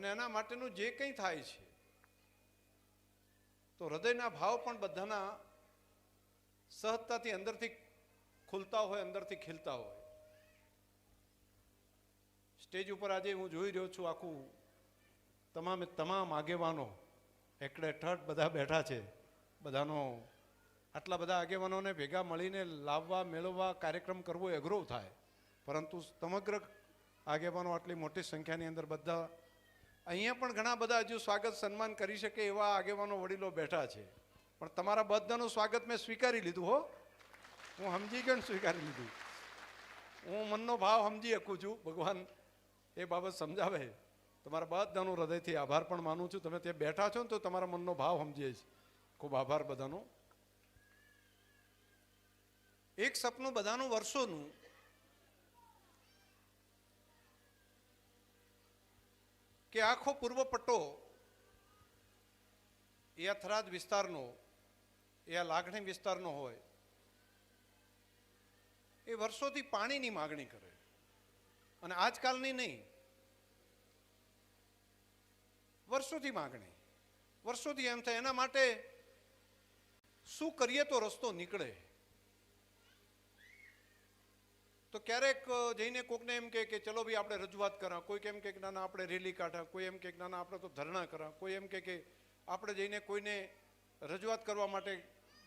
અને એના માટેનું જે કંઈ થાય છે, તો હૃદયના ભાવ પણ બધાના સહજતાથી અંદરથી ખુલતા હોય, અંદરથી ખીલતા હોય. સ્ટેજ ઉપર આજે હું જોઈ રહ્યો છું આખું તમામે તમામ આગેવાનો, એકડે ઠઠ બધા બેઠા છે, બધાનો આટલા બધા આગેવાનોને ભેગા મળીને લાવવા, મેળવવા, કાર્યક્રમ કરવો અઘરો થાય. પરંતુ સમગ્ર આગેવાનો આટલી મોટી સંખ્યાની અંદર બધા અહીંયા પણ ઘણા બધા હજુ સ્વાગત સન્માન કરી શકે એવા આગેવાનો વડીલો બેઠા છે. પણ તમારા બધાનું સ્વાગત મેં સ્વીકારી લીધું હો. હું સમજી ગયો ને સ્વીકારી લીધું. હું મનનો ભાવ સમજી શકું છું. ભગવાન એ બાબત સમજાવે. તમારા બધાનો હૃદયથી આભાર પણ માનું છું. તમે ત્યાં બેઠા છો ને તો તમારા મનનો ભાવ સમજીએ જ ખૂબ આભાર બધાનો. એક સપનું બધાનું વર્ષોનું કે આખો પૂર્વ પટ્ટો એ થરાદ વિસ્તારનો, એ લાગણી વિસ્તારનો હોય, એ વર્ષોથી પાણીની માગણી કરે. અને આજકાલની નહીં. વર્ષોથી માગણી. વર્ષોથી એમ થાય, એના માટે શું કરીએ તો રસ્તો નીકળે? તો ક્યારેક જઈને કોકને એમ કહે કે, ચલો ભાઈ, આપણે રજૂઆત કરા કોઈ એમ કે, ના ના, આપણે રેલી કાઢા. કોઈ એમ કે, ના આપણે તો ધરણા કરા કોઈ એમ કે, આપણે જઈને કોઈને રજૂઆત કરવા માટે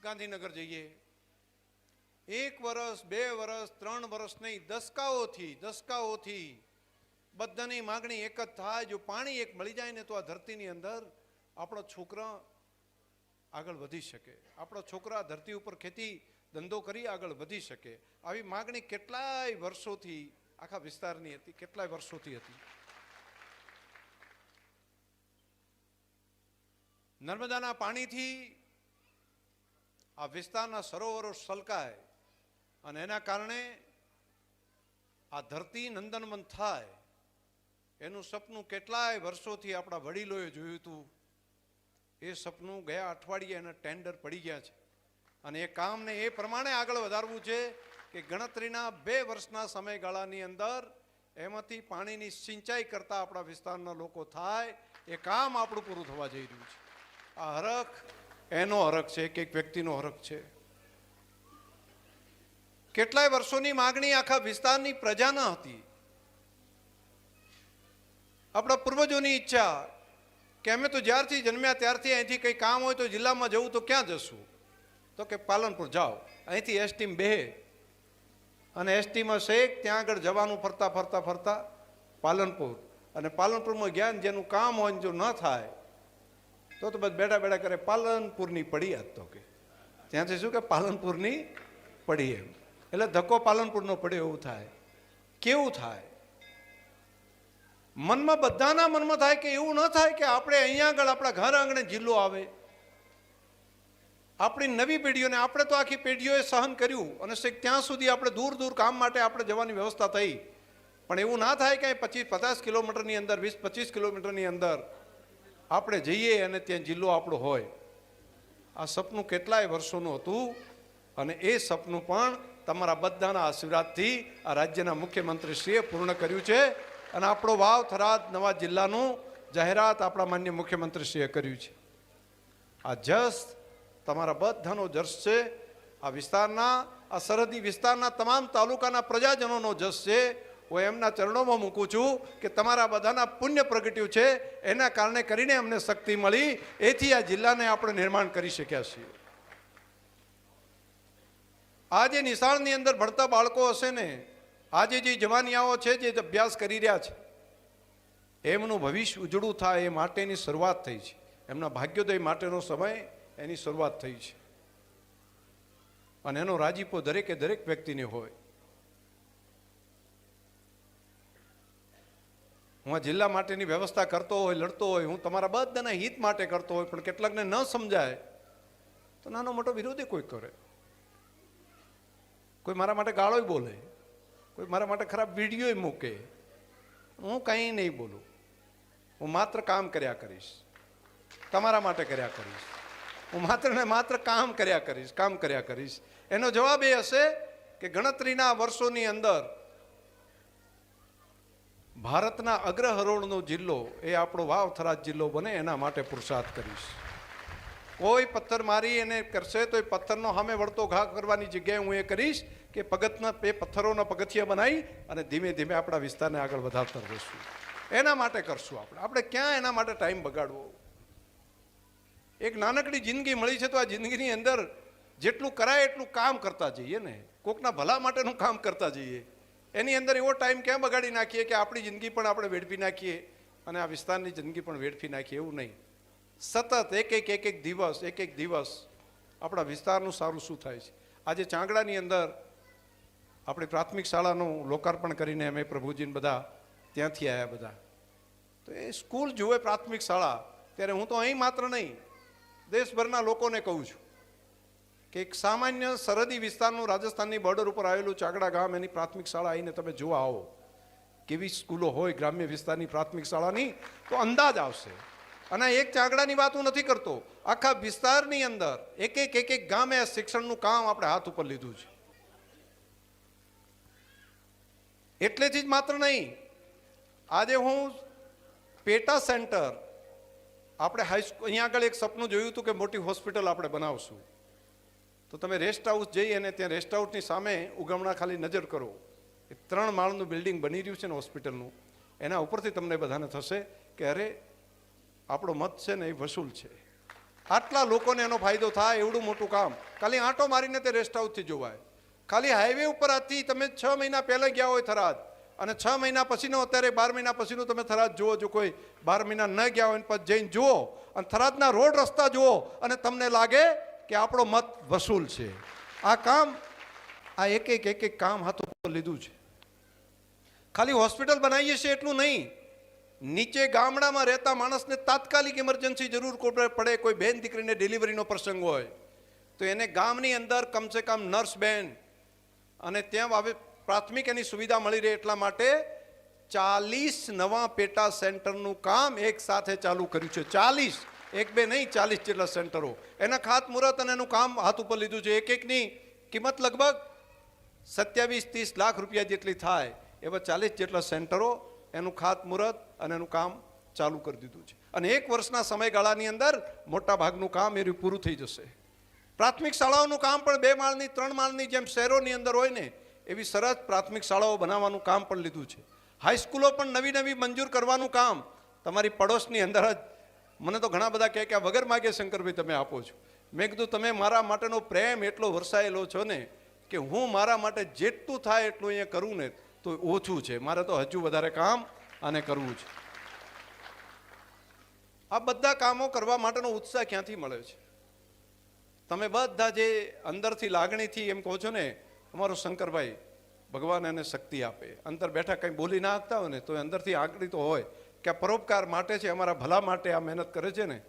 ગાંધીનગર જઈએ. એક વર્ષ બે વર્ષ ત્રણ વર્ષ નહીં, દસકાઓથી દસકાઓથી બધાની માગણી એક જ થાય. જો પાણી એક મળી જાય ને, તો આ ધરતીની અંદર આપણો છોકરા આગળ વધી શકે. આપણો છોકરા ધરતી ઉપર ખેતી ધંધો કરી આગળ વધી શકે. આવી માગણી કેટલાય વર્ષોથી આખા વિસ્તારની હતી, કેટલાય વર્ષોથી હતી. નર્મદાના પાણીથી આ વિસ્તારના સરોવરો સલકાય અને એના કારણે આ ધરતી નંદનવન થાય. એનું સપનું કેટલાય વર્ષોથી આપણા વડીલોએ જોયું હતું. એ સપનું ગયા અઠવાડિયે એના ટેન્ડર પડી ગયા છે. અને એ કામને એ પ્રમાણે આગળ વધારવું છે કે ગણતરીના બે વર્ષના સમયગાળાની અંદર એમાંથી પાણીની સિંચાઈ કરતા આપણા વિસ્તારના લોકો થાય, એ કામ આપણું પૂરું થવા જઈ રહ્યું છે. આ હરખ એનો હરખ છે કે એક વ્યક્તિનો હરખ છે. કેટલાય વર્ષોની માગણી આખા વિસ્તારની પ્રજાના હતી. આપણા પૂર્વજોની ઈચ્છા કે અમે તો જ્યારથી જન્મ્યા ત્યારથી અહીંથી કંઈ કામ હોય તો જિલ્લામાં જવું તો ક્યાં જશું? તો કે પાલનપુર જાઓ. અહીંથી એસટીમાં બેહે. અને એસટીમાં શેખ ત્યાં આગળ જવાનું ફરતા ફરતા ફરતા પાલનપુર. અને પાલનપુરમાં ગયા જેનું કામ હોય જો ન થાય, તો તો બસ બેઠા બેઠા કરે, પાલનપુરની પડી આજ તો કે. ત્યાંથી શું કે, પાલનપુરની પડી એમ. એટલે ધક્કો પાલનપુરનો પડ્યો, એવું થાય. કેવું થાય? મનમાં બધાના મનમાં થાય કે એવું ન થાય કે આપણે અહીંયા આગળ આપણા ઘર આંગણે જિલ્લો આવે. આપણી નવી પેઢીઓને આપણે તો આખી પેઢીઓએ સહન કર્યું અને ત્યાં સુધી આપણે દૂર દૂર કામ માટે આપણે જવાની વ્યવસ્થા થઈ. પણ એવું ના થાય કે પચીસ, પચાસ કિલોમીટરની અંદર, વીસ, પચીસ કિલોમીટરની અંદર આપણે જઈએ અને ત્યાં જિલ્લો આપણો હોય. આ સપનું કેટલાય વર્ષોનું હતું અને એ સપનું પણ તમારા બધાના આશીર્વાદથી આ રાજ્યના મુખ્યમંત્રીશ્રીએ પૂર્ણ કર્યું છે અને આપણો વાવ થરાદ નવા જિલ્લાનું જાહેરાત આપણા માન્ય મુખ્યમંત્રીશ્રીએ કર્યું છે. આ જસ તમારા બધાનો જશ છે. આ વિસ્તારના, આ સરહદી વિસ્તારના તમામ તાલુકાના પ્રજાજનોનો જશ છે. હું એમના ચરણોમાં મૂકું છું કે તમારા બધાના પુણ્ય પ્રગટ્યું છે. એના કારણે કરીને અમને શક્તિ મળી. એથી આ જિલ્લાને આપણે નિર્માણ કરી શક્યા છીએ. આજે નિશાળની અંદર ભણતા બાળકો હશે ને, આજે જે જવાનિયાઓ છે જે અભ્યાસ કરી રહ્યા છે, એમનું ભવિષ્ય ઉજળું થાય એ માટેની શરૂઆત થઈ છે. એમના ભાગ્યોદય માટેનો સમય એની શરૂઆત થઈ છે. અને એનો રાજીપો દરેકે દરેક વ્યક્તિને હોય. હું આ જિલ્લા માટેની વ્યવસ્થા કરતો હોય, લડતો હોય, હું તમારા બધાના હિત માટે કરતો હોય, પણ કેટલાકને ન સમજાય, તો નાનો મોટો વિરોધી કોઈ કરે. કોઈ મારા માટે ગાળોય બોલે, કોઈ મારા માટે ખરાબ વિડીયોય મૂકે. હું કંઈ નહીં બોલું. હું માત્ર કામ કર્યા કરીશ. તમારા માટે કર્યા કરીશ. હું માત્ર ને માત્ર કામ કર્યા કરીશ, કામ કર્યા કરીશ. એનો જવાબ એ હશે કે ગણતરીના વર્ષોની અંદર ભારતના અગ્રહરોળનો જિલ્લો એ આપણો વાવ થરાદ જિલ્લો બને એના માટે પુરુષાર્થ કરીશ. કોઈ પથ્થર મારી એને કરશે તો એ પથ્થરનો સામે વળતો ઘા કરવાની જગ્યાએ હું એ કરીશ કે પગથના એ પથ્થરોના પગથિયા બનાવી અને ધીમે ધીમે આપણા વિસ્તારને આગળ વધારતા રહીશું. એના માટે કરશું આપણે. આપણે ક્યાં એના માટે ટાઈમ બગાડવો? એક નાનકડી જિંદગી મળી છે તો આ જિંદગીની અંદર જેટલું કરાય એટલું કામ કરતા જઈએ ને. કોકના ભલા માટેનું કામ કરતા જઈએ. એની અંદર એવો ટાઈમ ક્યાં બગાડી નાખીએ કે આપણી જિંદગી પણ આપણે વેડફી નાખીએ અને આ વિસ્તારની જિંદગી પણ વેડફી નાખીએ એવું નહીં. સતત એક એક એક એક દિવસ, એક એક દિવસ આપણા વિસ્તારનું સારું શું થાય છે? આજે ચાંગડાની અંદર આપણી પ્રાથમિક શાળાનું લોકાર્પણ કરીને અમે પ્રભુજીને બધા ત્યાંથી આવ્યા બધા. તો એ સ્કૂલ જુએ પ્રાથમિક શાળા, ત્યારે હું તો અહીં માત્ર નહીં દેશભરના લોકોને કહું છું કે એક સામાન્ય સરહદી વિસ્તારનું રાજસ્થાનની બોર્ડર ઉપર આવેલું ચાગડા ગામ, એની પ્રાથમિક શાળા આવીને તમે જોવા આવો. કેવી સ્કૂલો હોય, ગ્રામ્ય વિસ્તારની પ્રાથમિક શાળાની, તો અંદાજ આવશે. અને એક ચાગડાની વાત હું નથી કરતો. આખા વિસ્તારની અંદર એક એક એક એક ગામે શિક્ષણનું કામ આપણે હાથ ઉપર લીધું છે. એટલેથી જ માત્ર નહીં. આજે હું પેટા સેન્ટર આપણે હાઈસ્કૂલ અહીંયા આગળ એક સપનું જોયું હતું કે મોટી હોસ્પિટલ આપણે બનાવશું. તો તમે રેસ્ટ હાઉસ જઈ અને ત્યાં રેસ્ટ હાઉસની સામે ઉગમણા ખાલી નજર કરો. એ ત્રણ માળનું બિલ્ડિંગ બની રહ્યું છે ને હોસ્પિટલનું એના ઉપરથી તમને બધાને થશે કે અરે, આપણો મત છે ને એ વસૂલ છે. આટલા લોકોને એનો ફાયદો થાય, એવડું મોટું કામ. ખાલી આંટો મારીને તે રેસ્ટ હાઉસથી જોવાય. ખાલી હાઈવે ઉપર આથી તમે છ મહિના પહેલાં ગયા હોય થરાદ. અને છ મહિના પછીનો, અત્યારે બાર મહિના પછીનું તમે થરાદ જુઓ, જો કોઈ બાર મહિના ન ગયા હોય પછી જઈને જુઓ અને થરાદના રોડ રસ્તા જુઓ અને તમને લાગે કે આપણો મત વસૂલ છે. આ કામ, આ એક એક એક એક કામ હાથ લીધું છે. ખાલી હોસ્પિટલ બનાવીએ છીએ એટલું નહીં. નીચે ગામડામાં રહેતા માણસને તાત્કાલિક ઇમરજન્સી જરૂર પડે, કોઈ બેન દીકરીને ડિલિવરીનો પ્રસંગ હોય, તો એને ગામની અંદર કમસે કમ નર્સ બેન અને ત્યાં હવે પ્રાથમિક એની સુવિધા મળી રહે એટલા માટે ચાલીસ નવા પેટા સેન્ટરનું કામ એક સાથે ચાલુ કર્યું છે. ચાલીસ, એક બે નહીં, ચાલીસ જેટલા સેન્ટરો. એના ખાતમુહૂર્ત અને એનું કામ હાથ ઉપર લીધું છે. એક એકની કિંમત લગભગ સત્યાવીસ ત્રીસ લાખ રૂપિયા જેટલી થાય એવા ચાલીસ જેટલા સેન્ટરો એનું ખાતમુહૂર્ત અને એનું કામ ચાલુ કરી દીધું છે. અને એક વર્ષના સમયગાળાની અંદર મોટા ભાગનું કામ એ રહ્યું પૂરું થઈ જશે. પ્રાથમિક શાળાઓનું કામ પણ બે માળની, ત્રણ માળની જેમ શહેરોની અંદર હોય ને એવી સરસ પ્રાથમિક શાળાઓ બનાવવાનું કામ પણ લીધું છે. હાઈસ્કૂલો પણ નવી નવી મંજૂર કરવાનું કામ તમારી પડોશની અંદર જ. મને તો ઘણા બધા કહે કે વગર માગે શંકરભાઈ તમે આપો છો. મેં કીધું, તમે મારા માટેનો પ્રેમ એટલો વરસાયેલો છો ને કે હું મારા માટે જેટલું થાય એટલું અહીંયા કરું ને તો ઓછું છે. મારે તો હજુ વધારે કામ આને કરવું છે. આ બધા કામો કરવા માટેનો ઉત્સાહ ક્યાંથી મળે છે? તમે બધા જે અંદરથી લાગણીથી એમ કહો છો ને અમારો શંકરભાઈ ભગવાન એને શક્તિ આપે. અંદર બેઠા કંઈ બોલી ના આપતા હોય ને, તો અંદરથી આંકડી તો હોય કે આ પરોપકાર માટે છે, અમારા ભલા માટે આ મહેનત કરે છે ને,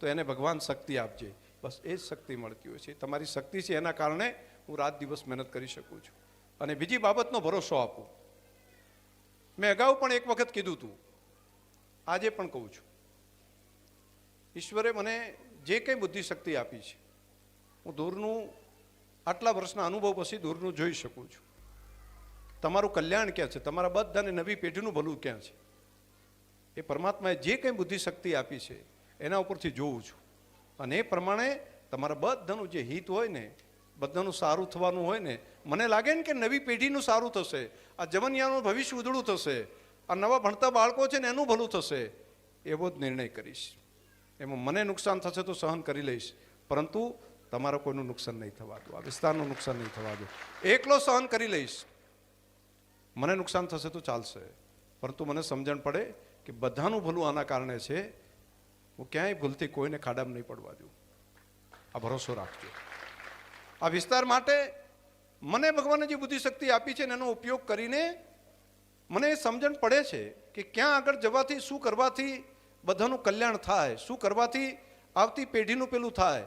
તો એને ભગવાન શક્તિ આપજે. બસ એ જ શક્તિ મળતી હોય છે. તમારી શક્તિ છે એના કારણે હું રાત દિવસ મહેનત કરી શકું છું. અને બીજી બાબતનો ભરોસો આપું. મેં અગાઉ પણ એક વખત કીધું હતું આજે પણ કહું છું. ઈશ્વરે મને જે કંઈ બુદ્ધિ શક્તિ આપી છે, હું દૂરનું આટલા વર્ષના અનુભવ પછી દૂરનું જોઈ શકું છું. તમારું કલ્યાણ ક્યાં છે? તમારા બધાને નવી પેઢીનું ભલું ક્યાં છે? એ પરમાત્માએ જે કંઈ બુદ્ધિ શક્તિ આપી છે, એના ઉપરથી જોઉં છું. અને એ પ્રમાણે તમારા બધાનું જે હિત હોય ને, બધાનું સારું થવાનું હોય ને, મને લાગે ને કે નવી પેઢીનું સારું થશે. આ જવનિયાનું ભવિષ્ય ઉજળું થશે. આ નવા ભણતા બાળકો છે ને, એનું ભલું થશે. એવો જ નિર્ણય કરીશ. એમાં મને નુકસાન થશે તો સહન કરી લઈશ. પરંતુ તમારા કોઈનું નુકસાન નહીં થવા દો આ વિસ્તારનું નુકસાન નહીં થવા દો એકલો સહન કરી લઈશ. મને નુકસાન થશે તો ચાલશે. પરંતુ મને સમજણ પડે કે બધાનું ભલું આના કારણે છે. હું ક્યાંય ભૂલથી કોઈને ખાડામાં નહીં પડવા દઉં. આ ભરોસો રાખજો. આ વિસ્તાર માટે મને ભગવાને જે બુદ્ધિ શક્તિ આપી છે એનો ઉપયોગ કરીને મને એ સમજણ પડે છે કે ક્યાં આગળ જવાથી, શું કરવાથી બધાનું કલ્યાણ થાય, શું કરવાથી આવતી પેઢીનું પેલું થાય.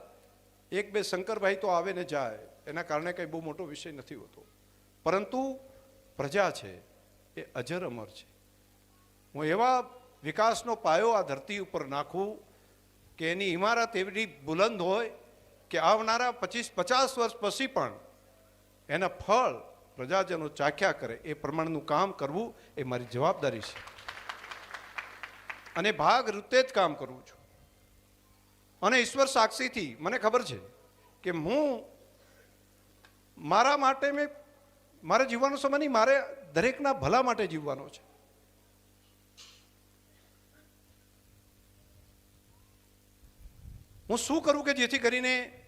એક બે શંકરભાઈ તો આવે ને જાય, એના કારણે કંઈ બહુ મોટો વિષય નથી હોતો. પરંતુ પ્રજા છે, એ અજર અમર છે. હું એવા વિકાસનો પાયો આ ધરતી ઉપર નાખું કે એની ઇમારત એવી બુલંદ હોય કે આવનારા પચીસ પચાસ વર્ષ પછી પણ એના ફળ પ્રજાજનો ચાખ્યા કરે, એ પ્રમાણનું કામ કરવું એ મારી જવાબદારી છે. અને ભાગ રીતે જ કામ કરું છું. અને ઈશ્વર સાક્ષીથી, મને ખબર છે કે હું મારા માટે મેં, મારે જીવવાનો સમય નહીં, મારે દરેકના ભલા માટે જીવવાનો છે. હું શું કરું કે જેથી કરીને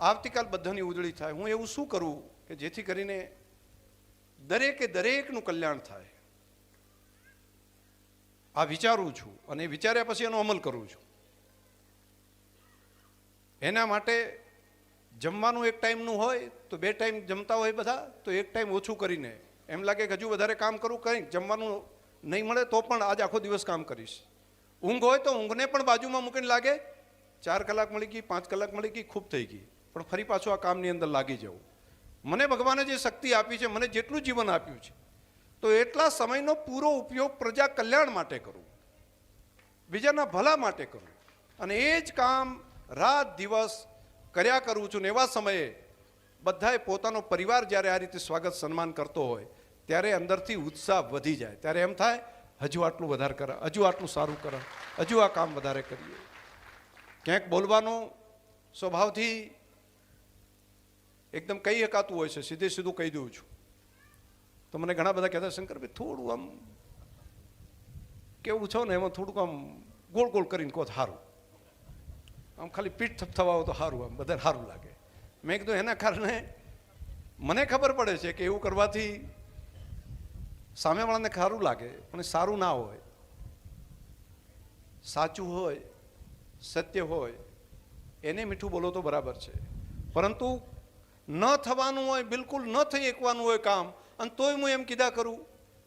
આવતીકાલ બધાની ઉજળી થાય? હું એવું શું કરું કે જેથી કરીને દરેકે દરેકનું કલ્યાણ થાય? આ વિચારું છું અને વિચાર્યા પછી એનો અમલ કરું છું. એના માટે જમવાનું એક ટાઈમનું હોય, તો બે ટાઈમ જમતા હોય બધા, તો એક ટાઈમ ઓછું કરીને. એમ લાગે કે હજુ વધારે કામ કરું કંઈ જમવાનું નહીં મળે તો પણ આજ આખો દિવસ કામ કરીશ. ઊંઘ હોય તો ઊંઘને પણ બાજુમાં મૂકીને લાગે, ચાર કલાક મળી ગઈ, પાંચ કલાક મળી ગઈ, ખૂબ થઈ ગઈ. પણ ફરી પાછું આ કામની અંદર લાગી જવું. મને ભગવાને જે શક્તિ આપી છે, મને જેટલું જીવન આપ્યું છે, તો એટલા સમયનો પૂરો ઉપયોગ પ્રજા કલ્યાણ માટે કરું. બીજાના ભલા માટે કરું. અને એ જ કામ રાત દિવસ કર્યા કરું છું ને એવા સમયે બધાએ પોતાનો પરિવાર જ્યારે આ રીતે સ્વાગત સન્માન કરતો હોય, ત્યારે અંદરથી ઉત્સાહ વધી જાય. ત્યારે એમ થાય, હજુ આટલું વધારે કરે, હજુ આટલું સારું કરે, હજુ આ કામ વધારે કરીએ. ક્યાંક બોલવાનો સ્વભાવથી એકદમ કહી શકાતું હોય છે, સીધે સીધું કહી દઉં છું. તો મને ઘણા બધા કહેતા શંકરભાઈ થોડું આમ કેવું છો ને? એમાં થોડુંક આમ ગોળ ગોળ કરીને કહો સારું. આમ ખાલી પીઠ થપથવાવો તો સારું આમ, બધાને સારું લાગે. મેં કીધું એના કારણે મને ખબર પડે છે કે એવું કરવાથી સામેવાળાને સારું લાગે, પણ સારું ના હોય. સાચું હોય, સત્ય હોય, એને મીઠું બોલો તો બરાબર છે. પરંતુ ન થવાનું હોય, બિલકુલ ન થઈ એકવાનું હોય કામ, અને તોય હું એમ કીધા કરું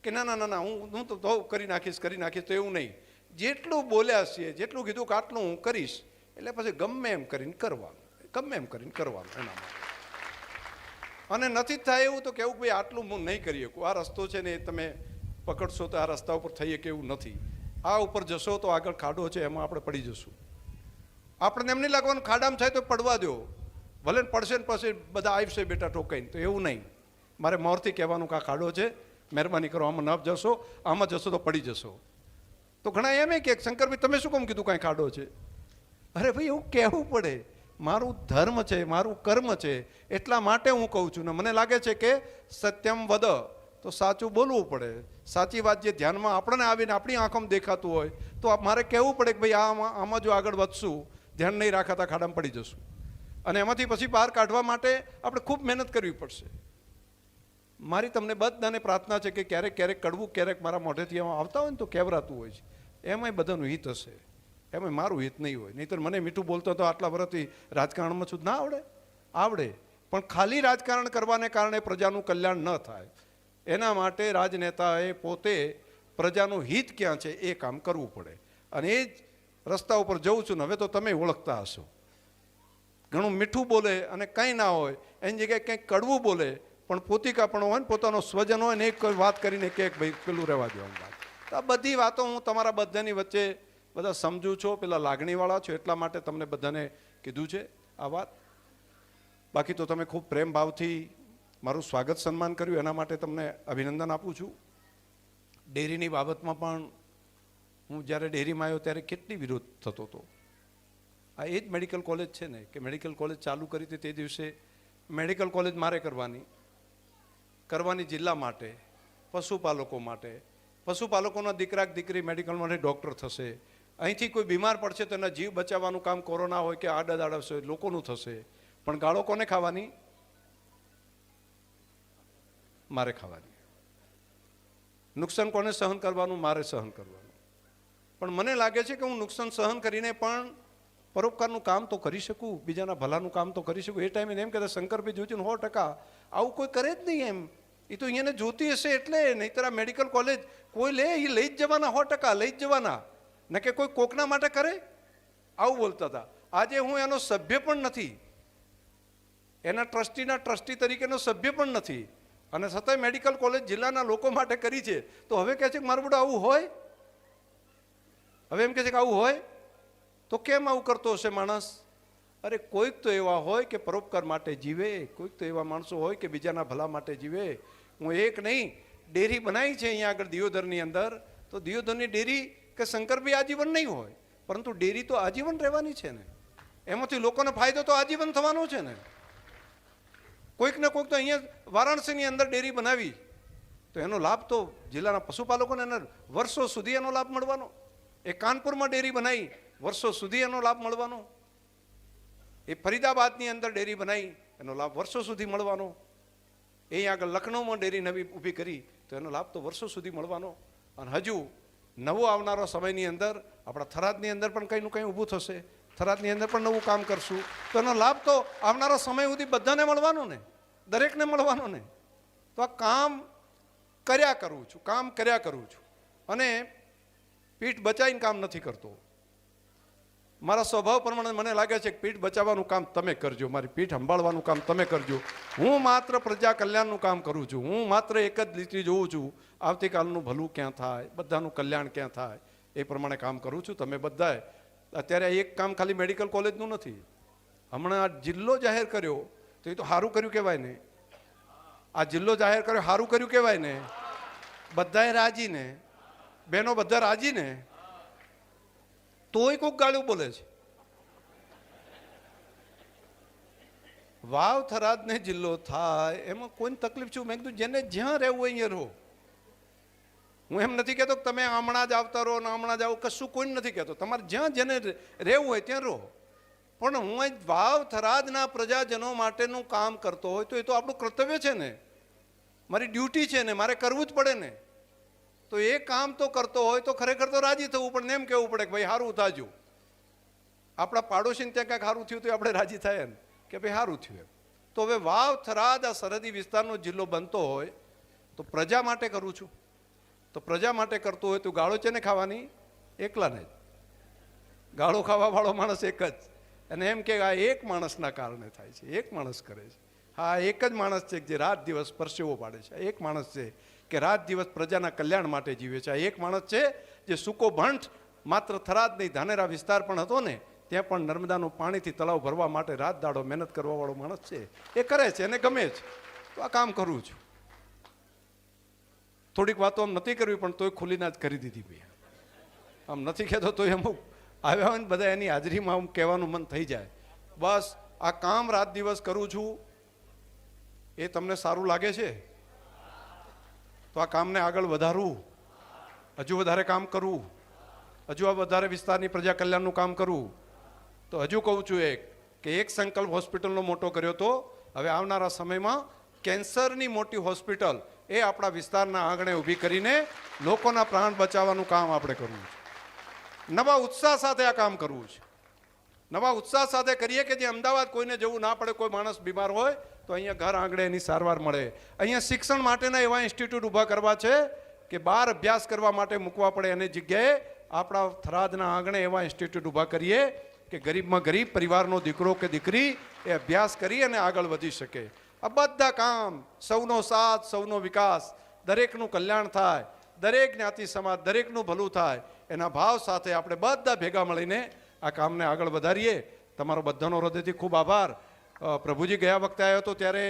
કે ના ના ના હું હું તો કરી નાખીશ કરી નાખીશ, તો એવું નહીં. જેટલું બોલ્યા છીએ, જેટલું કીધું કે આટલું હું કરીશ એટલે પછી ગમે એમ કરીને કરવાનું. ગમે એમ કરીને કરવાનું એના અને નથી થાય એવું તો કેવું ભાઈ આટલું હું નહીં કરી શકું. આ રસ્તો છે ને એ તમે પકડશો તો આ રસ્તા ઉપર થઈ શકે એવું નથી. આ ઉપર જશો તો આગળ ખાડો છે, એમાં આપણે પડી જશું. આપણને એમ નહીં લાગવાનું ખાડામાં થાય તો પડવા દો. ભલે પડશે ને પછી બધા આવશે બેટા ટોકાઈને. તો એવું નહીં. મારે મોરથી કહેવાનું કે આ ખાડો છે, મહેરબાની કરો, આમાં ન જશો, આમાં જશો તો પડી જશો. તો ઘણા એમ કે શંકરભાઈ, તમે શું કામ કીધું કાંઈ ખાડો છે? અરે ભાઈ, એવું કહેવું પડે. મારું ધર્મ છે, મારું કર્મ છે, એટલા માટે હું કહું છું ને. મને લાગે છે કે સત્યમ વદ, તો સાચું બોલવું પડે. સાચી વાત જે ધ્યાનમાં આપણને આવીને આપણી આંખોમાં દેખાતું હોય, તો મારે કહેવું પડે કે ભાઈ, આમાં આમાં જો આગળ વધશું, ધ્યાન નહીં રાખાતા ખાડામાં પડી જશું. અને એમાંથી પછી બહાર કાઢવા માટે આપણે ખૂબ મહેનત કરવી પડશે. મારી તમને બધાને પ્રાર્થના છે કે ક્યારેક ક્યારેક કડવું, ક્યારેક મારા મોઢેથી એમાં આવતા હોય ને તો કેવરાતું હોય છે. એમાંય બધાનું હિત હશે. એમાં મારું હિત નહીં હોય. નહીંતર મને મીઠું બોલતો તો આટલા વર્ષથી રાજકારણમાં છું ના આવડે? આવડે. પણ ખાલી રાજકારણ કરવાને કારણે પ્રજાનું કલ્યાણ ન થાય. એના માટે રાજનેતાએ પોતે પ્રજાનું હિત ક્યાં છે એ કામ કરવું પડે. અને એ જ રસ્તા ઉપર જઉં છું ને, હવે તો તમે ઓળખતા હશો. ઘણું મીઠું બોલે અને કંઈ ના હોય, એની જગ્યાએ કંઈક કડવું બોલે, પણ પોતિકાપણો હોય ને, પોતાનો સ્વજન હોય ને એક વાત કરીને કે ભાઈ, પેલું રહેવા દેવાનું આ બધી વાતો હું તમારા બધાની વચ્ચે બધા સમજુ છો, પેલા લાગણીવાળા છો, એટલા માટે તમને બધાને કીધું છે આ વાત. બાકી તો તમે ખૂબ પ્રેમ ભાવથી મારું સ્વાગત સન્માન કર્યું, એના માટે તમને અભિનંદન આપું છું. ડેરીની બાબતમાં પણ હું જ્યારે ડેરીમાં આવ્યો ત્યારે કેટલી વિરોધ થતો હતો. આ એ જ મેડિકલ કોલેજ છે ને, કે મેડિકલ કોલેજ ચાલુ કરી હતી તે દિવસે મેડિકલ કોલેજ મારે કરવાની. કરવાની જિલ્લા માટે, પશુપાલકો માટે. પશુપાલકોના દીકરા દીકરી મેડિકલ માટે ડૉક્ટર થશે અહીંથી કોઈ બીમાર પડશે તો એના જીવ બચાવવાનું કામ કોરોના હોય કે આડા હોય, લોકોનું થશે. પણ ગાળો કોને ખાવાની? મારે ખાવાની. નુકસાન કોને સહન કરવાનું? મારે સહન કરવાનું. પણ મને લાગે છે કે હું નુકસાન સહન કરીને પણ પરોપકારનું કામ તો કરી શકું, બીજાના ભલાનું કામ તો કરી શકું. એ ટાઈમે એમ કહેતા, શંકરભાઈ જોયું સો ટકા. આવું કોઈ કરે જ નહીં એમ. એ તો અહીંયાને જોતી હશે એટલે, નહીંતર આ મેડિકલ કોલેજ કોઈ લે એ લઈ જ જવાના સો ટકા, લઈ જ જવાના. ન કે કોઈ કોકના માટે કરે? આવું બોલતા હતા. આજે હું એનો સભ્ય પણ નથી. એના ટ્રસ્ટીના ટ્રસ્ટી તરીકેનો સભ્ય પણ નથી. અને છતાંય મેડિકલ કોલેજ જિલ્લાના લોકો માટે કરી છે. તો હવે કહે છે કે મારું બધું આવું હોય? હવે એમ કહે છે કે આવું હોય? તો કેમ આવું કરતો હશે માણસ? અરે કોઈક તો એવા હોય કે પરોપકાર માટે જીવે. કોઈક તો એવા માણસો હોય કે બીજાના ભલા માટે જીવે. હું એક નહીં, ડેરી બનાવી છે અહીંયા આગળ દિયોદરની અંદર. તો દિયોદરની ડેરી કે શંકર બી આજીવન નહીં હોય, પરંતુ ડેરી તો આજીવન રહેવાની છે ને. એમાંથી લોકોને ફાયદો તો આજીવન થવાનો છે ને. કોઈક ને કોઈક તો અહીંયા વારાણસીની અંદર ડેરી બનાવી, તો એનો લાભ તો જિલ્લાના પશુપાલકોને એને વર્ષો સુધી એનો લાભ મળવાનો. એ કાનપુરમાં ડેરી બનાવી, વર્ષો સુધી એનો લાભ મળવાનો. એ ફરીદાબાદની અંદર ડેરી બનાવી, એનો લાભ વર્ષો સુધી મળવાનો. એ આગળ લખનૌમાં ડેરી નવી ઊભી કરી, તો એનો લાભ તો વર્ષો સુધી મળવાનો. અને હજુ નવો આવનારો સમયની અંદર આપણા થરાદની અંદર પણ કંઈનું કંઈ ઊભું થશે. થરાદની અંદર પણ નવું કામ કરશું. તો એનો લાભ તો આવનારા સમય સુધી બધાને મળવાનો ને? દરેકને મળવાનો ને? તો આ કામ કર્યા કરું છું, કામ કર્યા કરું છું. અને પીઠ બચાવીને કામ નથી કરતો. મારા સ્વભાવ પ્રમાણે મને લાગે છે કે પીઠ બચાવવાનું કામ તમે કરજો. મારી પીઠ સંભાળવાનું કામ તમે કરજો. હું માત્ર પ્રજા કલ્યાણનું કામ કરું છું. હું માત્ર એક જ લીટી જોઉં છું. આવતીકાલનું ભલું ક્યાં થાય? બધાનું કલ્યાણ ક્યાં થાય? એ પ્રમાણે કામ કરું છું તમે બધાએ. અત્યારે એક કામ ખાલી મેડિકલ કોલેજનું નથી. હમણાં આ જિલ્લો જાહેર કર્યો. તો એ તો સારું કર્યું કહેવાય ને. આ જિલ્લો જાહેર કર્યો સારું કર્યું કહેવાય ને. બધાએ રાજીને. બહેનો બધા રાજી ને તોય કોઈક ગાળું બોલે છે. વાવ થરાદને જિલ્લો થાય, એમાં કોઈને તકલીફ છું? મેં કીધું, જેને જ્યાં રહેવું હોય અહીંયા રહો. હું એમ નથી કહેતો કે તમે હમણાં જ આવતા રહો ને હમણાં જ આવો, કશું કોઈ નથી કહેતો. તમારે જ્યાં જેને રહેવું હોય ત્યાં રહો. પણ હું વાવ થરાદના પ્રજાજનો માટેનું કામ કરતો હોય તો એ તો આપણું કર્તવ્ય છે ને. મારી ડ્યુટી છે ને, મારે કરવું જ પડે ને. તો એ કામ તો કરતો હોય તો ખરેખર તો રાજી થવું પડે એમ કહેવું પડે કે ભાઈ સારું થાજો. આપણા પાડોશીને ત્યાં કાંઈક સારું થયું તો આપણે રાજી થાય ને કે ભાઈ સારું થયું એમ. તો હવે વાવ થરાદ આ સરહદી વિસ્તારનો જિલ્લો બનતો હોય તો પ્રજા માટે કરું છું. તો પ્રજા માટે કરતો હોય તો ગાળો છે ને ખાવાની? એકલાને જ. ગાળો ખાવાવાળો માણસ એક જ. અને એમ કે આ એક માણસના કારણે થાય છે, એક માણસ કરે છે. હા, એક જ માણસ છે જે રાત દિવસ પરસેવો પાડે છે એક માણસ છે કે રાત દિવસ પ્રજાના કલ્યાણ માટે જીવે છે. આ એક માણસ છે જે સૂકો ભંઠ માત્ર થરાદ નહીં, ધાનેરા વિસ્તાર પણ હતો ને, ત્યાં પણ નર્મદાનું પાણીથી તળાવ ભરવા માટે રાત દાડો મહેનત કરવાવાળો માણસ છે. એ કરે છે, એને ગમે છે. તો આ કામ કરું છું. થોડીક વાતો આમ નથી કરવી, પણ તોય ખુલીના જ કરી દીધી ભાઈ આમ નથી કહેતો તોય અમુક આવ્યા હોય ને બધા એની હાજરીમાં આમ કહેવાનું મન થઈ જાય. બસ આ કામ રાત દિવસ કરું છું. એ તમને સારું લાગે છે? તો આ કામને આગળ વધારવું હજુ વધારે કામ કરવું હજુ આ વધારે વિસ્તારની પ્રજા કલ્યાણનું કામ કરવું તો હજુ કહું છું એક, કે એક સંકલ્પ હોસ્પિટલનો મોટો કર્યો તો હવે આવનારા સમયમાં કેન્સરની મોટી હોસ્પિટલ એ આપણા વિસ્તારના આંગણે ઊભી કરીને લોકોના પ્રાણ બચાવવાનું કામ આપણે કરવું છે. નવા ઉત્સાહ સાથે આ કામ કરવું છે. નવા ઉત્સાહ સાથે કરીએ કે જે અમદાવાદ કોઈને જવું ના પડે, કોઈ માણસ બીમાર હોય તો અહીંયા ઘર આંગણે એની સારવાર મળે. અહીંયા શિક્ષણ માટેના એવા ઇન્સ્ટિટ્યૂટ ઊભા કરવા છે કે બહાર અભ્યાસ કરવા માટે મૂકવા પડે એની જગ્યાએ આપણા થરાદના આંગણે એવા ઇન્સ્ટિટ્યૂટ ઊભા કરીએ કે ગરીબમાં ગરીબ, પરિવારનો દીકરો કે દીકરી એ અભ્યાસ કરી અને આગળ વધી શકે. આ બધા કામ, સૌનો સાથ, સૌનો વિકાસ, દરેકનું કલ્યાણ થાય, દરેક જ્ઞાતિ સમાજ, દરેકનું ભલું થાય, એના ભાવ સાથે આપણે બધા ભેગા મળીને આ કામને આગળ વધારીએ. તમારો બધાનો હૃદયથી ખૂબ આભાર. પ્રભુજી ગયા વખતે આવ્યો હતો ત્યારે